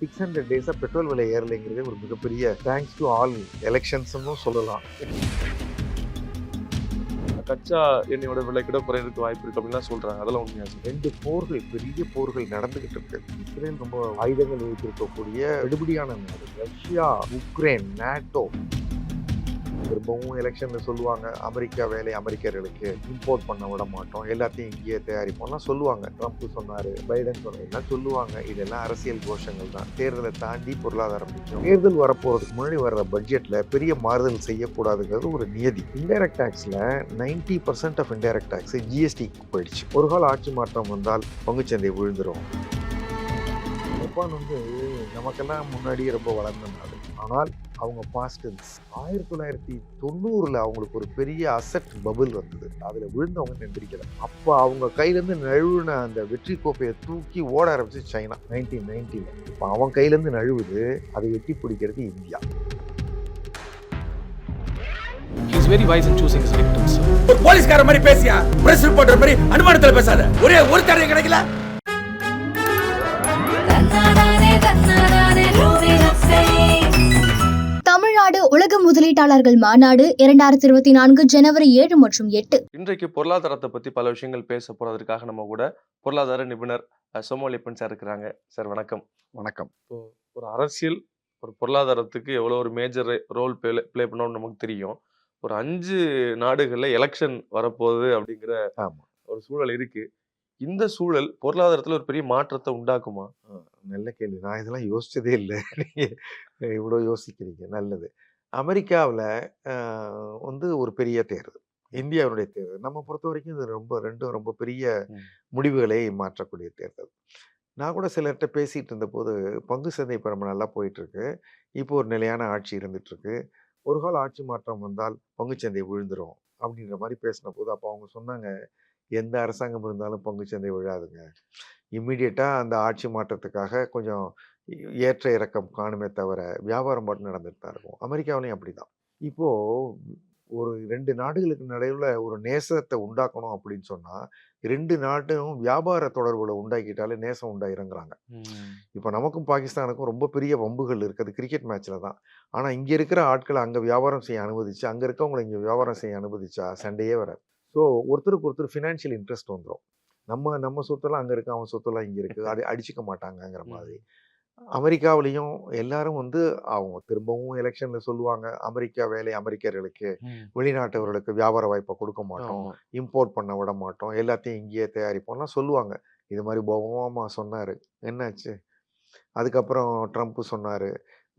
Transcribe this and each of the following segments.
Six hundred டேஸாக petrol விலை ஏறலைங்கிறதே ஒரு மிகப்பெரிய தேங்க்ஸ் டு ஆல் எலெக்ஷன்ஸ்னு சொல்லலாம். கச்சா எண்ணெயோட விலை கூட குறையறதுக்கு வாய்ப்பு இருக்கு அப்படின்லாம் சொல்றாங்க. அதெல்லாம் உண்மையா சார்? ரெண்டு போர்கள் பெரிய போர்கள் நடந்துகிட்டு இருக்கு. இஸ்ரேல் ரொம்ப ஆயுதங்கள் வைத்திருக்கக்கூடிய எடுபடியான நாடு. Russia Ukraine NATO. திரும்பவும் எலெக்ஷனில் சொல்லுவாங்க அமெரிக்கா வேலை அமெரிக்கர்களுக்கு இம்போர்ட் பண்ண விட மாட்டோம். எல்லாத்தையும் இங்கேயே தயாரிப்போம்லாம் சொல்லுவாங்க. ட்ரம்ப் சொன்னார் பைடன் சொன்னார் எல்லாம் சொல்லுவாங்க. இதெல்லாம் அரசியல் கோஷங்கள் தான். தேர்தலை தாண்டி பொருளாதாரம் தேர்தல் வரப்போறதுக்கு முன்னாடி வர்ற பட்ஜெட்டில் பெரிய மாறுதல் செய்யக்கூடாதுங்கிறது ஒரு நியதி. Indirect டேக்ஸில் ninety percent of indirect tax GST போயிடுச்சு. ஒரு கால ஆட்சி மாற்றம் வந்தால் பங்குச்சந்தை விழுந்துரும். ஜப்பான் வந்து நமக்கெல்லாம் முன்னாடி ரொம்ப வளர்ந்த நாடு. ஆனால் அவங்க பாஸ்டன்ஸ் ஆயிரத்தி தொள்ளாயிரத்தி தொண்ணூறுல அவங்களுக்கு ஒரு பெரிய அசட் பபுள் வந்தது. அதுல விழுந்தவங்க நெந்திரிக்கல அப்போ அவங்க கையிலேருந்து நழுவுன அந்த வெற்றி கோப்பையை தூக்கி ஓட ஆரம்பிச்சு சைனா நைன்டீன் நைன்டீன் இப்போ அவன் கையிலேருந்து நழுவுது அதை எட்டி பிடிக்கிறது India. He's very wise in choosing his victims. ஒரு போலீஸ்கார மாதிரி பேசியா? பிரஸ் ரிப்போர்ட்டர் மாதிரி அனுமானத்துல பேசாத. ஒரே ஒரு தடவை கிடைக்கல. உலக முதலீட்டாளர்கள் மாநாடு இரண்டாயிரத்தி இருபத்தி நான்கு ஜனவரி ஏழு மற்றும் எட்டு. இன்றைக்கு பொருளாதாரத்தை பத்தி பல விஷயங்கள் பேச போறதற்காக நம்ம கூட பொருளாதார நிபுணர் சோமலிப்பன் சார் இருக்கிறாங்க. சார் வணக்கம். வணக்கம். ஒரு அரசியல் ஒரு பொருளாதாரத்துக்கு எவ்வளோ ஒரு மேஜர் ரோல் ப்ளே ப்ளே பண்ணோம்னு நமக்கு தெரியும். ஒரு அஞ்சு நாடுகளில் எலெக்ஷன் வரப்போகுது அப்படிங்கிற ஒரு சூழல் இருக்கு. இந்த சூழல் பொருளாதாரத்தில் ஒரு பெரிய மாற்றத்தை உண்டாக்குமா? நல்ல கேள்வி. நான் இதெல்லாம் யோசிச்சதே இல்லை. நீங்கள் இவ்வளோ யோசிக்கிறீங்க. நல்லது. அமெரிக்காவில் வந்து ஒரு பெரிய தேர்தல் இந்தியாவுடைய தேர்தல் நம்ம பொறுத்த வரைக்கும் இது ரொம்ப ரெண்டும் ரொம்ப பெரிய. முடிவுகளை மாற்றக்கூடிய தேர்தல் நான் கூட சிலர்கிட்ட பேசிகிட்டு இருந்தபோது பங்கு சந்தை இப்போ ரொம்ப நல்லா போயிட்டுருக்கு. இப்போ ஒரு நிலையான ஆட்சி இருந்துகிட்ருக்கு ஒரு கால ஆட்சி மாற்றம் வந்தால் பங்குச்சந்தை விழுந்துரும். அப்படின்ற மாதிரி பேசின போது அப்போ அவங்க சொன்னாங்க எந்த அரசாங்கம் இருந்தாலும் பங்குச்சந்தை விழாதுங்க. இம்மிடியட்டாக அந்த ஆட்சி மாற்றத்துக்காக கொஞ்சம் ஏற்ற இறக்கம் காணுமே தவிர வியாபாரம் பாட்டு நடந்துட்டு தான் இருக்கும் அமெரிக்காவிலையும் அப்படிதான். இப்போ ஒரு ரெண்டு நாடுகளுக்கு நடுவில் ஒரு நேசத்தை உண்டாக்கணும் அப்படின்னு சொன்னா ரெண்டு நாட்டும் வியாபார தொடர்புகளை உண்டாக்கிட்டாலே நேசம் உண்டாயிருங்கிறாங்க இப்போ நமக்கும் பாகிஸ்தானுக்கும் ரொம்ப பெரிய வம்புகள் இருக்குது கிரிக்கெட் மேட்ச்சில் தான். ஆனால் இங்கே இருக்கிற ஆட்களை அங்கே வியாபாரம் செய்ய அனுமதிச்சு அங்கே இருக்கவங்களை இங்கே வியாபாரம் செய்ய அனுமதிச்சா சண்டையே வராது. ஸோ ஒருத்தருக்கு ஒருத்தர் ஃபினான்ஷியல் இன்ட்ரெஸ்ட் வந்துடும் நம்ம நம்ம சொத்தெல்லாம் அங்கே இருக்கு அவன் சொத்தெல்லாம் இங்கே இருக்குது அது அடிச்சுக்க மாட்டாங்கங்கிற. மாதிரி. அமெரிக்காவிலையும் எல்லாரும் வந்து அவங்க திரும்பவும் எலெக்ஷனில் சொல்லுவாங்க அமெரிக்கா வேலை அமெரிக்கர்களுக்கு வெளிநாட்டவர்களுக்கு வியாபார வாய்ப்பை கொடுக்க மாட்டோம். இம்போர்ட் பண்ண விட மாட்டோம் எல்லாத்தையும் இங்கேயே தயாரிப்போம்லாம் சொல்லுவாங்க. இது மாதிரி ஒபாமா சொன்னார். என்னாச்சு? அதுக்கப்புறம் ட்ரம்ப் சொன்னார்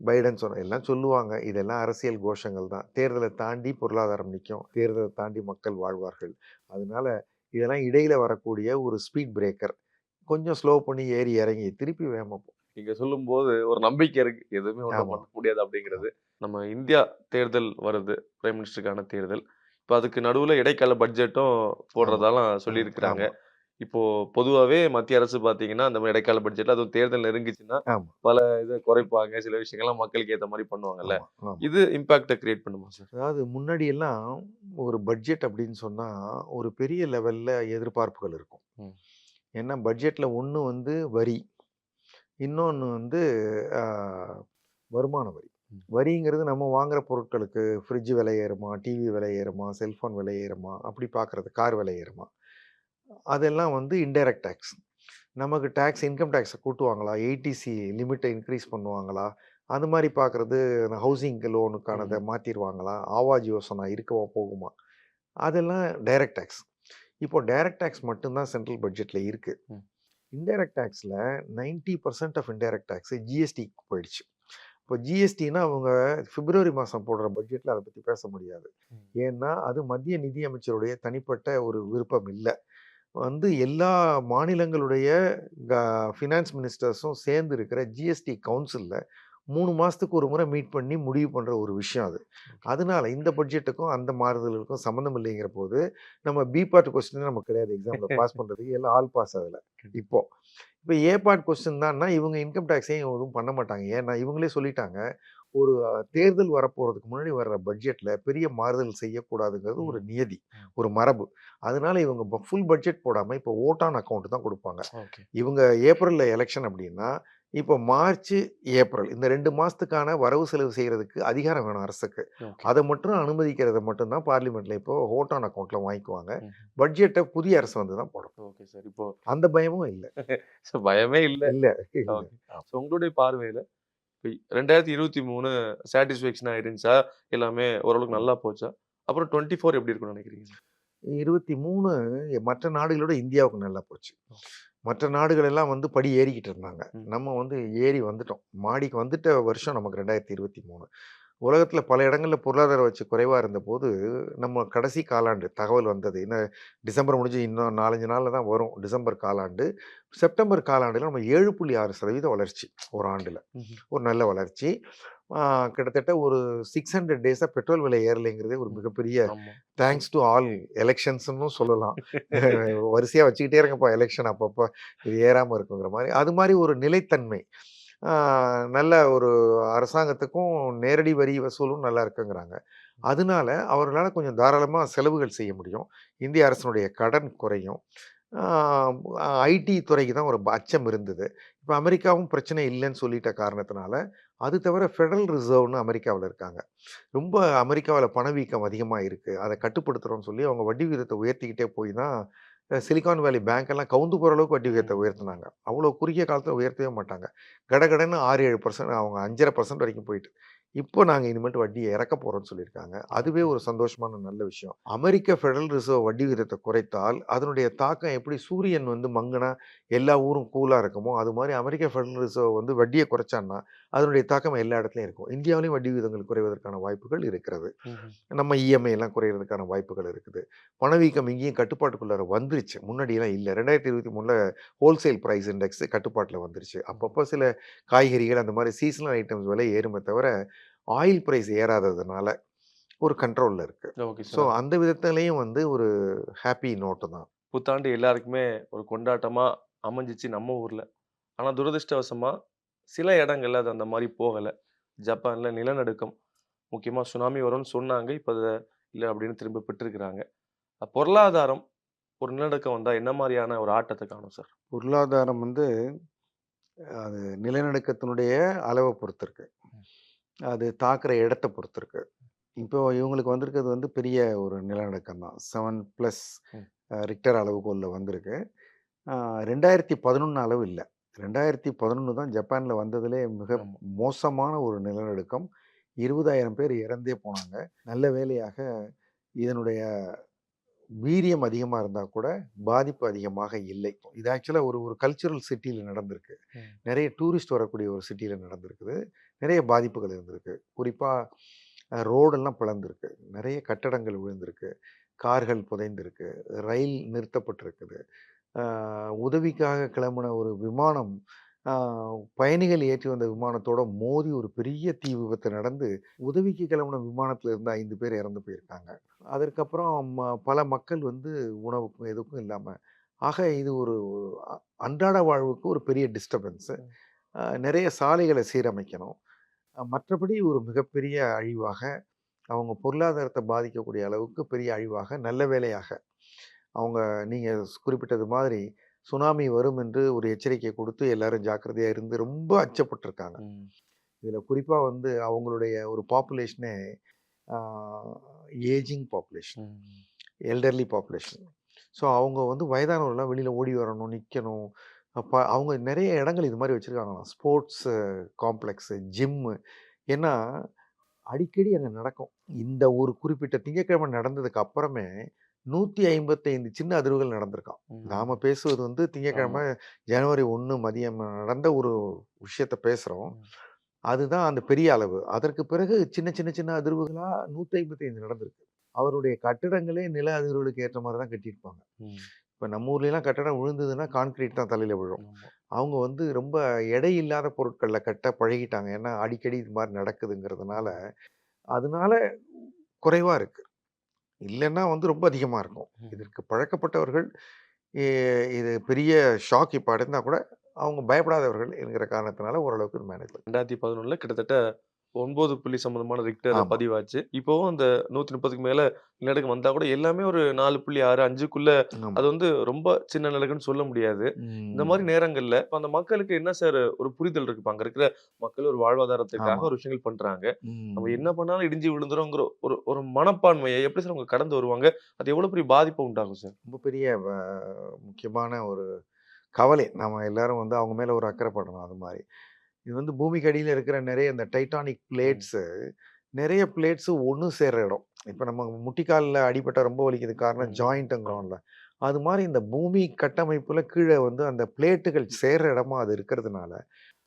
பைடன் சொன்னார் எல்லாம் சொல்லுவாங்க. இதெல்லாம் அரசியல் கோஷங்கள் தான். தேர்தலை தாண்டி பொருளாதாரம் நிற்கும் தேர்தலை தாண்டி மக்கள் வாழ்வார்கள். அதனால இதெல்லாம் இடையில வரக்கூடிய ஒரு ஸ்பீட் பிரேக்கர் கொஞ்சம் ஸ்லோ பண்ணி ஏறி இறங்கி திருப்பி வேகமாக போ நீங்க சொல்லும்போது ஒரு நம்பிக்கை இருக்கு. எதுவுமே ஒன்றும். பண்ண முடியாது அப்படிங்கிறது. நம்ம இந்தியா தேர்தல் வருது. பிரைம் மினிஸ்டருக்கான தேர்தல். இப்போ அதுக்கு நடுவுல இடைக்கால பட்ஜெட்டும் போடுறதாலாம் சொல்லியிருக்கிறாங்க. இப்போ பொதுவாகவே மத்திய அரசு பார்த்தீங்கன்னா அந்த மாதிரி இடைக்கால பட்ஜெட்ல அதுவும் தேர்தல் நெருங்கிச்சுன்னா. பல இதை குறைப்பாங்க. சில விஷயங்கள்லாம் மக்களுக்கு ஏற்ற மாதிரி பண்ணுவாங்கல்ல. இது இம்பாக்டை கிரியேட் பண்ணுமா சார் அதாவது முன்னாடி எல்லாம் ஒரு பட்ஜெட் அப்படின்னு சொன்னா ஒரு பெரிய லெவல்ல எதிர்பார்ப்புகள் இருக்கும். ஏன்னா பட்ஜெட்ல ஒன்று வந்து வரி. இன்னொன்று வந்து வருமான வரி. வரிங்கிறது நம்ம வாங்குற பொருட்களுக்கு ஃப்ரிட்ஜ் விலை ஏறுமா டிவி விலை ஏறுமா செல்ஃபோன் விலை ஏறுமா அப்படி பார்க்குறது கார் விலை ஏறுமா அதெல்லாம் வந்து இன்டைரக்ட் டேக்ஸ். நமக்கு டேக்ஸ் இன்கம் டேக்ஸை கூட்டுவாங்களா? ஏடிசி லிமிட்டை இன்க்ரீஸ் பண்ணுவாங்களா? அது மாதிரி பார்க்குறது ஹவுசிங் லோனுக்கானதை மாற்றிடுவாங்களா ஆவாஜ் யோசனா இருக்கவா போகுமா? அதெல்லாம் டைரக்ட் டேக்ஸ். இப்போ டைரக்ட் டேக்ஸ் மட்டும்தான் சென்ட்ரல் பட்ஜெட்டில் இருக்குது. Indirect டேக்ஸில் ninety percent of indirect tax GST போயிடுச்சு. இப்போ ஜிஎஸ்டினா அவங்க பிப்ரவரி மாதம் போடுற பட்ஜெட்டில் அதை பற்றி பேச முடியாது. ஏன்னா அது மத்திய நிதியமைச்சருடைய தனிப்பட்ட ஒரு விருப்பம் இல்லை. வந்து எல்லா மாநிலங்களுடைய ஃபினான்ஸ் மினிஸ்டர்ஸும் சேர்ந்து இருக்கிற ஜிஎஸ்டி கவுன்சிலில் மூணு மாதத்துக்கு ஒரு முறை மீட் பண்ணி முடிவு பண்ணுற ஒரு விஷயம் அது. அதனால இந்த பட்ஜெட்டுக்கும் அந்த மாறுதலுக்கும் சம்மந்தம் இல்லைங்கிற போது நம்ம பி பார்ட் கொஸ்டின் நமக்கு கிடையாது. எக்ஸாமில் பாஸ் பண்ணுறதுக்கு எல்லாம் ஆல் பாஸ் அதில் இப்போ இப்போ ஏ பார்ட் கொஸ்டின் தான்னா இவங்க இன்கம் டேக்ஸையும் எதுவும் பண்ண மாட்டாங்க. ஏன்னா இவங்களே சொல்லிட்டாங்க ஒரு தேர்தல் வரப்போகிறதுக்கு முன்னாடி வர்ற பட்ஜெட்டில் பெரிய மாறுதல் செய்யக்கூடாதுங்கிறது ஒரு நியதி ஒரு மரபு. அதனால இவங்க ஃபுல் பட்ஜெட் போடாமல் இப்போ ஓட்டான் அக்கௌண்ட் தான் கொடுப்பாங்க. இவங்க ஏப்ரலில் எலெக்ஷன் அப்படின்னா இப்போ மார்ச் ஏப்ரல் இந்த ரெண்டு மாசத்துக்கான வரவு செலவு செய்யறதுக்கு அதிகாரம் வேணும் அரசுக்கு. அதை மட்டும் அனுமதிக்கிறத மட்டும்தான் பார்லிமெண்ட்ல இப்போ ஹோட் ஆன் அக்கௌண்ட்ல வாங்கிக்குவாங்க. பட்ஜெட்டை புதிய அரசு வந்து தான் போடும். Okay sir. இப்போ அந்த பயமும் இல்லை. பயமே இல்ல. இல்ல ஸோ உங்களுடைய பார்வையில ரெண்டாயிரத்தி இருபத்தி மூணு சாட்டிஸ்ஃபேக்ஷன் ஆயிருந்துச்சா? எல்லாமே ஓரளவுக்கு நல்லா போச்சா? அப்புறம் டுவெண்ட்டி ஃபோர் எப்படி இருக்கும்னு நினைக்கிறீங்க? இருபத்தி மூணு மற்ற நாடுகளோட இந்தியாவுக்கு நல்லா போச்சு. மற்ற நாடுகள் எல்லாம் வந்து படி ஏறிக்கிட்டு இருந்தாங்க. நம்ம வந்து ஏறி வந்துட்டோம். மாடிக்கு வந்துட்ட வருஷம் நமக்கு ரெண்டாயிரத்தி இருபத்தி மூணு. உலகத்தில் பல இடங்களில் பொருளாதார வச்சு குறைவாக இருந்தபோது நம்ம கடைசி காலாண்டு தகவல் வந்தது. இன்னும் டிசம்பர் முடிஞ்சு இன்னும் நாலஞ்சு நாளில் தான் வரும் டிசம்பர் காலாண்டு. செப்டம்பர் காலாண்டில் நம்ம ஏழு புள்ளி ஆறு சதவீத வளர்ச்சி ஒரு ஆண்டில். ஒரு நல்ல வளர்ச்சி. கிட்டத்தட்ட ஒரு சிக்ஸ் ஹண்ட்ரட் டேஸாக பெட்ரோல் விலை ஏறலைங்கிறதே ஒரு மிகப்பெரிய தேங்க்ஸ் டு ஆல் எலெக்ஷன்ஸ்னு சொல்லலாம். வரிசையாக வச்சுக்கிட்டே இருங்கப்பா எலெக்ஷன் அப்பப்போ இது ஏறாமல் இருக்குங்கிற மாதிரி. அது மாதிரி ஒரு நிலைத்தன்மை. நல்ல ஒரு அரசாங்கத்துக்கும் நேரடி வரி வசூலும் நல்லா இருக்குங்கிறாங்க. அதனால அவர்களால் கொஞ்சம் தாராளமாக செலவுகள் செய்ய முடியும். இந்திய அரசினுடைய கடன் குறையும். ஐடி துறைக்கு தான் ஒரு அச்சம் இருந்தது. இப்போ அமெரிக்காவும் பிரச்சனை இல்லைன்னு சொல்லிட்ட காரணத்தினால அது தவிர ஃபெடரல் ரிசர்வ்னு அமெரிக்காவில் இருக்காங்க. ரொம்ப அமெரிக்காவில் பணவீக்கம் அதிகமாக இருக்குது அதை கட்டுப்படுத்துகிறோம்னு சொல்லி அவங்க வட்டி விகிதத்தை உயர்த்திக்கிட்டே போய் தான் சிலிகான் வேலி பேங்க் எல்லாம் கவுந்து போகிற அளவுக்கு வட்டி விகிதத்தை உயர்த்தினாங்க. அவ்வளோ குறுகிய காலத்தில் உயர்த்தவே மாட்டாங்க. கடகடன்னு ஆறு ஏழு பர்சன்ட் அவங்க அஞ்சரை பர்சன்ட் வரைக்கும் போயிட்டு. இப்போ நாங்கள் இனிமேட்டு வட்டியை இறக்க போகிறோம்னு சொல்லியிருக்காங்க. அதுவே ஒரு சந்தோஷமான நல்ல விஷயம். அமெரிக்க ஃபெடரல் ரிசர்வ் வட்டி விகிதத்தை குறைத்தால் அதனுடைய தாக்கம் எப்படி சூரியன் வந்து மங்குனா எல்லா ஊரும் கூலாக இருக்குமோ அது மாதிரி அமெரிக்க ஃபெடரல் ரிசர்வ் வந்து வட்டியை குறைச்சான்னா அதனுடைய தாக்கம் எல்லா இடத்துலையும் இருக்கும். இந்தியாவிலையும் வட்டி விகிதங்கள் குறைவதற்கான வாய்ப்புகள் இருக்கிறது. நம்ம இஎம்ஐ எல்லாம் குறையிறதுக்கான வாய்ப்புகள் இருக்குது. பணவீக்கம் இங்கேயும் கட்டுப்பாட்டுக்குள்ளார வந்துருச்சு. முன்னாடியெல்லாம் இல்லை. ரெண்டாயிரத்தி இருபத்தி மூணில் ஹோல்சேல் ப்ரைஸ் இண்டெக்ஸ் கட்டுப்பாட்டில் வந்துருச்சு. அப்பப்போ சில காய்கறிகள் அந்த மாதிரி சீசனல் ஐட்டம்ஸ் விலை ஏறுமே தவிர ஆயில் ப்ரைஸ் ஏறாததுனால ஒரு கண்ட்ரோலில் இருக்குது ஓகே ஸோ அந்த விதத்துலேயும் வந்து ஒரு ஹாப்பி நோட்டு தான். புத்தாண்டு எல்லாருக்குமே ஒரு கொண்டாட்டமா அமைஞ்சிச்சு நம்ம ஊர்ல. ஆனா துரதிர்ஷ்டவசமா சில இடங்கள்ல அது அந்த மாதிரி போகல. ஜப்பான்ல நிலநடுக்கம் முக்கியமா சுனாமி வரும்னு சொன்னாங்க. இப்ப அது இல்லை அப்படின்னு திரும்ப பெற்றிருக்கிறாங்க. பொருளாதாரம் ஒரு நிலநடுக்கம் வந்தா என்ன மாதிரியான ஒரு ஆட்டத்தை காணும் சார்? பொருளாதாரம் வந்து அது நிலநடுக்கத்தினுடைய அளவை பொறுத்து இருக்கு. அது தாக்குற இடத்த பொறுத்து இருக்கு இப்போ இவங்களுக்கு வந்திருக்கிறது வந்து பெரிய ஒரு நிலநடுக்கம் தான். Seven plus. ரிக்டர் அளவுகோலில் வந்திருக்கு. ரெண்டாயிரத்தி பதினொன்று அளவு இல்லை. ரெண்டாயிரத்தி பதினொன்று தான் ஜப்பானில் வந்ததுலே மிக ஆமா. மோசமான ஒரு நிலநடுக்கம். இருபதாயிரம் பேர் இறந்தே போனாங்க. நல்ல வேளையாக இதனுடைய வீரியம் அதிகமாக இருந்தால் கூட பாதிப்பு அதிகமாக இல்லை. இது ஆக்சுவலாக ஒரு ஒரு கல்ச்சுரல் சிட்டியில் நடந்திருக்கு. ம். நிறைய டூரிஸ்ட் வரக்கூடிய ஒரு சிட்டியில் நடந்திருக்குது. நிறைய பாதிப்புகள் இருந்திருக்கு. குறிப்பாக ரோடெல்லாம் பிளந்திருக்கு. நிறைய கட்டடங்கள் விழுந்திருக்கு. கார்கள் புதைந்திருக்கு. ரயில் நிறுத்தப்பட்டிருக்குது. உதவிக்காக கிளம்பின ஒரு விமானம் பயணிகள் ஏற்றி வந்த விமானத்தோட மோதி ஒரு பெரிய தீ விபத்து நடந்து உதவிக்கு கிளம்பின விமானத்தில் இருந்து ஐந்து பேர் இறந்து போயிருக்காங்க. அதற்கப்புறம் பல மக்கள் வந்து உணவுக்கும் எதுக்கும் இல்லாமல் ஆக இது ஒரு அன்றாட வாழ்வுக்கு ஒரு பெரிய டிஸ்டர்பன்ஸு நிறைய சாலைகளை சீரமைக்கணும். மற்றபடி ஒரு மிகப்பெரிய அழிவாக அவங்க பொருளாதாரத்தை பாதிக்கக்கூடிய அளவுக்கு பெரிய அழிவாக நல்ல வேளையாக அவங்க நீங்கள் குறிப்பிட்டது மாதிரி சுனாமி வரும் என்று ஒரு எச்சரிக்கை கொடுத்து எல்லாரும் ஜாக்கிரதையாக இருந்து ரொம்ப அச்சப்பட்டிருக்காங்க. இதில் குறிப்பாக வந்து அவங்களுடைய ஒரு பாப்புலேஷனே ageing population elderly population so அவங்க வந்து வயதானவர்கள்லாம் வெளியில் ஓடி வரணும் நிற்கணும் அப்போ அவங்க நிறைய இடங்கள் இது மாதிரி வச்சுருக்காங்களாம். ஸ்போர்ட்ஸ் காம்ப்ளெக்ஸு ஜிம்மு ஏன்னா அடிக்கடி அங்கே நடக்கும். இந்த ஒரு குறிப்பிட்ட திங்கட்கிழமை நடந்ததுக்கு அப்புறமே நூற்றி ஐம்பத்தைந்து சின்ன அதிர்வுகள் நடந்திருக்காம். நாம் பேசுவது வந்து திங்கட்கிழமை ஜனவரி ஒன்று மதியம் நடந்த ஒரு விஷயத்த பேசுகிறோம். அதுதான் அந்த பெரிய அளவு. அதற்கு பிறகு சின்ன சின்ன சின்ன அதிர்வுகளாக நூற்றி ஐம்பத்தைந்து நடந்திருக்கு. அவருடைய கட்டிடங்களே நில அதிர்வுகளுக்கு ஏற்ற மாதிரி தான் கட்டியிருப்பாங்க. இப்போ நம்ம ஊர்லலாம் கட்டடம் விழுந்ததுன்னா கான்கிரீட் தான் தலையில் விழும். அவங்க வந்து ரொம்ப எடை இல்லாத பொருட்களில் கட்ட பழகிட்டாங்க. ஏன்னா அடிக்கடி இது மாதிரி நடக்குதுங்கிறதுனால அதனால குறைவாக இருக்கு. இல்லைன்னா வந்து ரொம்ப அதிகமாக இருக்கும். இதற்கு பழக்கப்பட்டவர்கள் இது பெரிய ஷாக் இப்போ அடைந்தால் கூட அவங்க பயப்படாதவர்கள் என்கிற காரணத்தினால ஓரளவுக்கு மேனேஜ் ரெண்டாயிரத்தி பதினொன்றில் கிட்டத்தட்ட ஒன்பது புள்ளி சம்பந்தமான ரிக்டர். பதிவாச்சு இப்போவும் அந்த நூத்தி முப்பதுக்கு மேல நிலநடுக்கம் வந்தா கூட எல்லாமே ஒரு நாலு புள்ளி ஆறு அஞ்சுக்குள்ள. அது வந்து ரொம்ப சின்ன நிலநடுக்கம்னு சொல்ல முடியாது இந்த. மாதிரி நேரங்கள்ல அந்த மக்களுக்கு என்ன சார் ஒரு புரிதல் இருக்கு அங்க இருக்கிற மக்கள் ஒரு வாழ்வாதாரத்துக்காக. ஒரு விஷயங்கள் பண்றாங்க நம்ம. என்ன பண்ணாலும் இடிஞ்சு விழுந்துருங்கிற ஒரு ஒரு மனப்பான்மையை எப்படி சார் அவங்க கடந்து வருவாங்க அது எவ்வளவு பெரிய பாதிப்பை உண்டாகும் சார் ரொம்ப பெரிய முக்கியமான ஒரு கவலை. நம்ம எல்லாரும் வந்து அவங்க மேல ஒரு அக்கறை படணும் அது மாரி. இது வந்து பூமிக்கு அடியில இருக்கிற நிறைய இந்த டைட்டானிக் பிளேட்ஸு நிறைய பிளேட்ஸு ஒண்ணு சேர்ற இடம். இப்ப நம்ம முட்டிக்கால்ல அடிபட்டா ரொம்ப வலிக்குதுக்கு காரணம். ஜாயிண்ட்டுங்கிறோம்ல. அது மாரி இந்த பூமி கட்டமைப்புல கீழ வந்து அந்த பிளேட்டுகள் சேர்ற இடமா அது இருக்கிறதுனால,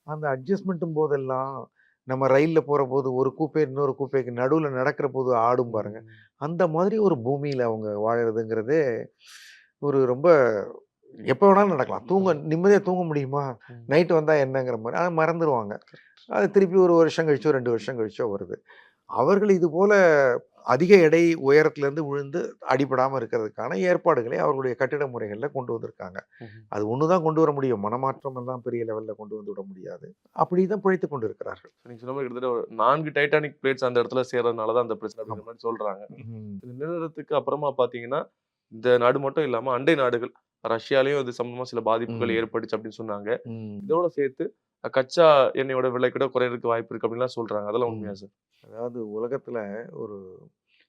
அந்த அட்ஜஸ்ட்மெண்ட்டும் போதெல்லாம் நம்ம ரயில்ல போறபோது ஒரு கூப்பே இன்னொரு கூப்பேக்கு நடுவுல நடக்கிற போது ஆடும் பாருங்க. அந்த மாதிரி ஒரு பூமியில அவங்க வாழறதுங்கிறதே ஒரு ரொம்ப எப்ப வேணாலும் நடக்கலாம். தூங்க நிம்மதியா தூங்க முடியுமா? ம். நைட் வந்தா என்னங்கிற மாரி. அத மறந்துருவாங்க. அது திருப்பி ஒரு வருஷம் கழிச்சோ, 2 வருஷம் கழிச்சோ வருது. அவர்கள் இது போல அதிக எடை உயரத்திலேருந்து விழுந்து அடிபடாம இருக்கிறதுக்கான ஏற்பாடுகளை அவர்களுடைய கட்டிட முறைகள்ல கொண்டு வந்திருக்காங்க. அது ஒண்ணு தான் கொண்டு வர முடியும். மனமாற்றம் எல்லாம் பெரிய லெவல்ல கொண்டு வந்து விட முடியாது. அப்படி தான் பிழைத்துக் கொண்டு இருக்கிறார்கள். நீங்க சொன்ன மாதிரி கிட்டத்தட்ட ஒரு 4 டைட்டானிக் பிளேட்ஸ் அந்த இடத்துல சேர்றதுனால தான் அந்த பிரச்சனை மாதிரி சொல்றாங்க. ம். இந்த நிலநடுக்கத்துக்கு அப்புறமா பார்த்தீங்கன்னா, இந்த நாடு மட்டும் இல்லாம அண்டை நாடுகள் ரஷ்யாலயும் இது சம்பந்தமா சில பாதிப்புகள் ம். ஏற்பட்டுச்சு அப்படின்னு சொன்னாங்க. இதோட சேர்த்து கச்சா எண்ணெயோட விலை கூட குறையறதுக்கு வாய்ப்பு இருக்கு அப்படின்லாம் சொல்றாங்க. அதெல்லாம். உண்மையா சார்? அதாவது உலகத்துல ஒரு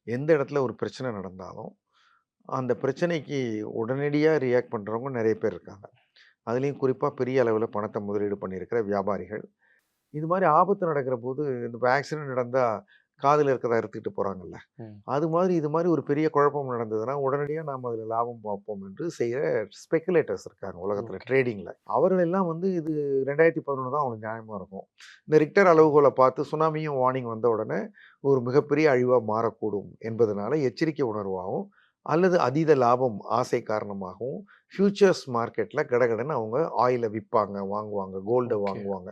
எந்த இடத்துல ஒரு பிரச்சனை நடந்தாலும், அந்த பிரச்சனைக்கு உடனடியா ரியாக்ட் பண்றவங்க நெறைய பேர் இருக்காங்க. அதுலயும் குறிப்பா பெரிய அளவுல பணத்த முதலீடு பண்ணியிருக்கிற வியாபாரிகள். இது மாரி ஆபத்து நடக்கிற போது, இந்த ஆக்சிடென்ட் நடந்தா காதுல இருக்கிறத அறுத்துட்டு போறாங்கல்ல. ம். அது மாதிரி இது மாரி ஒரு பெரிய குழப்பம் நடந்ததுன்னா, உடனடியா நாம அதுல லாபம் பார்ப்போம் என்று செய்ற ஸ்பெக்குலேட்டர்ஸ் இருக்காங்க உலகத்துல ஓகே. ட்ரேடிங்ல. அவர்கள் எல்லாம் வந்து இது 2011 தான் அவங்களுக்கு நியாயமா இருக்கும். இந்த ரிக்டர் அளவுகோல பார்த்து சுனாமியும் வார்னிங் வந்த உடனே, ஒரு மிகப்பெரிய அழிவா மாறக்கூடும் என்பதனால எச்சரிக்கை உணர்வாவும், அல்லது அதீத லாபம் ஆசை காரணமாகவும், ஃபியூச்சர்ஸ் மார்க்கெட்ல கடகடன்னு அவங்க ஆயில விப்பாங்க, வாங்குவாங்க, கோல்ட. வாங்குவாங்க.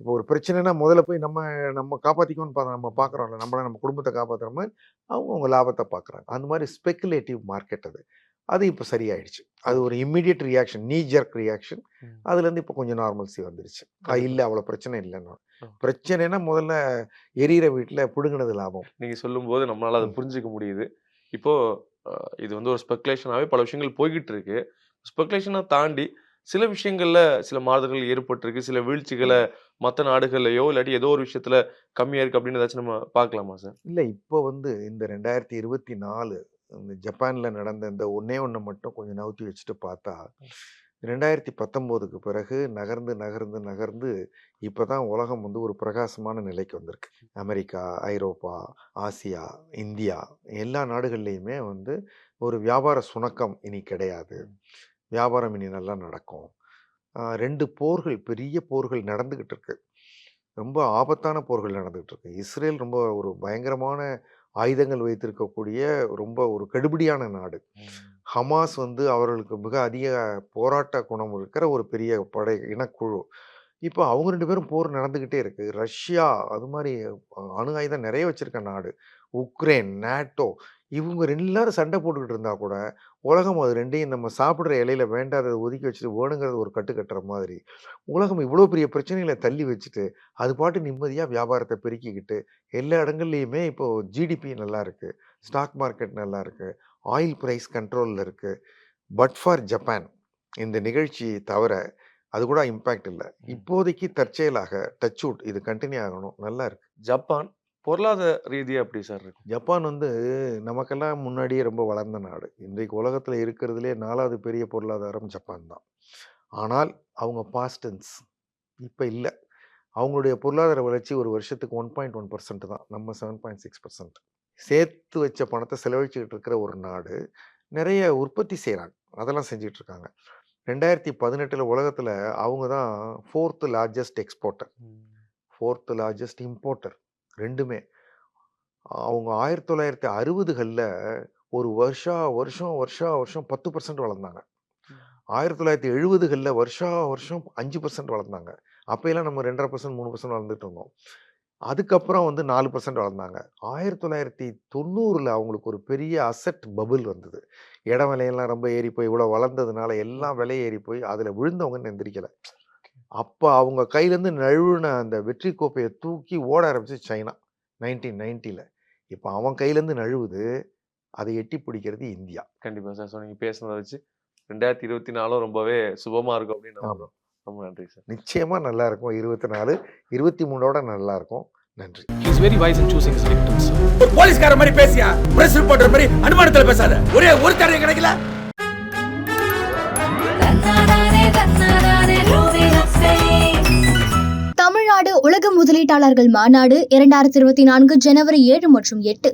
இப்போ ஒரு பிரச்சனைன்னா முதல்ல போய் நம்ம நம்ம காப்பாத்திக்கோன்னு பா நம்ம பார்க்குறோம்ல. நம்மள நம்ம குடும்பத்த காப்பாத்துற மாரி, அவங்க அவங்க லாபத்த பார்க்குறாங்க. அந்த மாரி ஸ்பெக்குலேட்டிவ் மார்க்கெட் அது. அது இப்ப சரியாயிடுச்சு. அது ஒரு immediate reaction, knee jerk reaction. அதுலேருந்து இப்ப கொஞ்சம் நார்மல்சி வந்துருச்சு. அ கண்டிப்பா. இல்ல அவ்வளோ பிரச்சனை இல்லன்னு. ஓ. பிரச்சனைன்னா முதல்ல எரியிற வீட்ல புடுங்குனது லாபம். நீங்க சொல்லும்போது நம்மளால அத. புரிஞ்சுக்க முடியுது. இப்போ அ இது வந்து ஒரு ஸ்பெகுலேஷனாவே பல விஷயங்கள் போய்க்கிட்டு இருக்கு. ஸ்பெகுலேஷன தாண்டி சில விஷயங்கள்ல சில மாறுதல்கள் ஏற்பட்டிருக்கு. சில வீழ்ச்சிகள ம். மத்த நாடுகள்லயோ, இல்லாட்டி ஏதோ ஒரு விஷயத்துல கம்மியா இருக்கு அப்படின்னு ஏதாச்சும் நம்ம பார்க்கலாமா சார்? இல்ல இப்போ வந்து இந்த 2024 இந்த ஜப்பான்ல நடந்த இந்த ஒண்ணே ஒண்ண மட்டும் கொஞ்சம் நவுத்தி வச்சுட்டு பார்த்தா, 2019க்கு பிறகு நகர்ந்து, நகர்ந்து, நகர்ந்து இப்ப தான் உலகம் வந்து ஒரு பிரகாசமான நிலைக்கு வந்திருக்கு. அமெரிக்கா, ஐரோப்பா, ஆசியா, இந்தியா எல்லா நாடுகள்லயுமே வந்து ஒரு வியாபார சுணக்கம் இனி கிடையாது. வியாபாரம் இனி நல்லா நடக்கும். 2 போர்கள், பெரிய போர்கள் நடந்துகிட்டு இருக்கு. ரொம்ப ஆபத்தான போர்கள் நடந்துகிட்டு இருக்கு. இஸ்ரேல் ரொம்ப ஒரு பயங்கரமான ஆயுதங்கள் வைத்திருக்கக்கூடிய ரொம்ப ஒரு கெடுபிடியான நாடு. ஹமாஸ் வந்து அவர்களுக்கு மிக அதிக போராட்ட குணம் இருக்கிற ஒரு பெரிய படை இனக்குழு. இப்போ அவங்க 2 பேரும் போர் நடந்துகிட்டே இருக்கு. ரஷ்யா அது அ அணு ஆயுதம் நெறைய வச்சிருக்க நாடு. உக்ரைன், நேட்டோ இவங்க எல்லாரும் சண்டை போட்டுக்கிட்டு இருந்தா கூட, உலகம் அது 2யும் நம்ம சாப்பிடுற இலையில வேண்டாதத ஒதுக்கி வச்சுட்டு வேணுங்கிறத ஒரு கட்டு கட்டுற மாதிரி, உலகம் இவ்வளோ பெரிய பிரச்சனைகள தள்ளி வச்சுட்டு, அது பாட்டு நிம்மதியா வியாபாரத்த பெருக்கிக்கிட்டு, எல்லா இடங்கள்லயுமே இப்போ ஜிடிபி நல்லா இருக்கு. ஸ்டாக் மார்க்கெட் நல்லா இருக்கு. ஆயில் பிரைஸ் கண்ட்ரோல்ல இருக்கு. பட் ஃபார் ஜப்பான் இந்த நிகழ்ச்சி தவிர, அது கூட இம்பாக்ட் இல்ல. இப்போதைக்கு தற்செயலாக டச் வுட் இது கன்டின்யூ ஆகணும். நல்லா இருக்கு. ஜப்பான் பொருளாதார ரீதியா எப்படி சார் இருக்கு? ஜப்பான் வந்து நமக்கெல்லாம் முன்னாடியே ரொம்ப வளர்ந்த நாடு. இன்றைக்கு உலகத்துல இருக்கிறதுலயே 4வது பெரிய பொருளாதாரம் ஜப்பான் தான். ஆனால் அவங்க பாஸ்ட் டென்ஸ். இப்ப இல்ல. அவங்களுடைய பொருளாதார வளர்ச்சி ஒரு வருஷத்துக்கு 1.1% தான். நம்ம 7.6%. சேர்த்து வச்ச பணத்த செலவழிச்சுக்கிட்டு இருக்கிற ஒரு நாடு. நெறைய உற்பத்தி செய்றாங்க. அதெல்லாம் செஞ்சுட்டு இருக்காங்க. 2018ல உலகத்துல அவங்க தான் 4த் லார்ஜஸ்ட் எக்ஸ்போர்ட்டர். 4த் லார்ஜஸ்ட் இம்போர்ட்டர் 2மே. அவங்க 1960கள்ல ஒரு வருஷா வருஷம், வருஷா வருஷம் 10% வளர்ந்தாங்க. ம். 1970கள்ல வருஷா வருஷம் 5% வளர்ந்தாங்க. அப்பயெல்லாம் நம்ம 2.5% 3% வளர்ந்துட்டு இருந்தோம். அதுக்கப்புறம் வந்து 4% வளர்ந்தாங்க. 1990ல அவங்களுக்கு ஒரு பெரிய அசெட் பபிள் வந்தது. இடம் விலையெல்லாம் ரொம்ப ஏறி போய் இவ்வளோ வளர்ந்ததுனால எல்லாம் விலை ஏறி போய் அதுல விழுந்தவங்கன்னு எந்திரிக்கல. அப்போ அவங்க கையிலேருந்து நழுவுன அந்த வெற்றி கோப்பையை தூக்கி ஓட ஆரம்பிச்சு சைனா நைன்டீன் நைன்ட்டியில் இப்போ அவன் கையிலேருந்து நழுவுது அதை எட்டி பிடிக்கிறது இந்தியா. கண்டிப்பா சார். ஸோ நீங்க பேசுனதை வச்சு ரெண்டாயிரத்தி இருபத்தி நாலும் ரொம்பவே சுபமா இருக்கும் அப்படின்னு ரொம்ப நன்றி சார். நிச்சயமாக நல்லா இருக்கும். இருபத்தி நாலு இருபத்தி மூணோட நல்லா இருக்கும். நன்றி. He's very wise in choosing his victims. ஒரு போலீஸ்கார மாதிரி பேசியா? பிரஸ் ரிப்போர்ட்டர் மாதிரி அனுமானத்துல பேசாத. ஒரே ஒரு தடவை கிடைக்கல. உலக முதலீட்டாளர்கள் மாநாடு இரண்டாயிரத்தி இருபத்தி நான்கு ஜனவரி ஏழு மற்றும் எட்டு.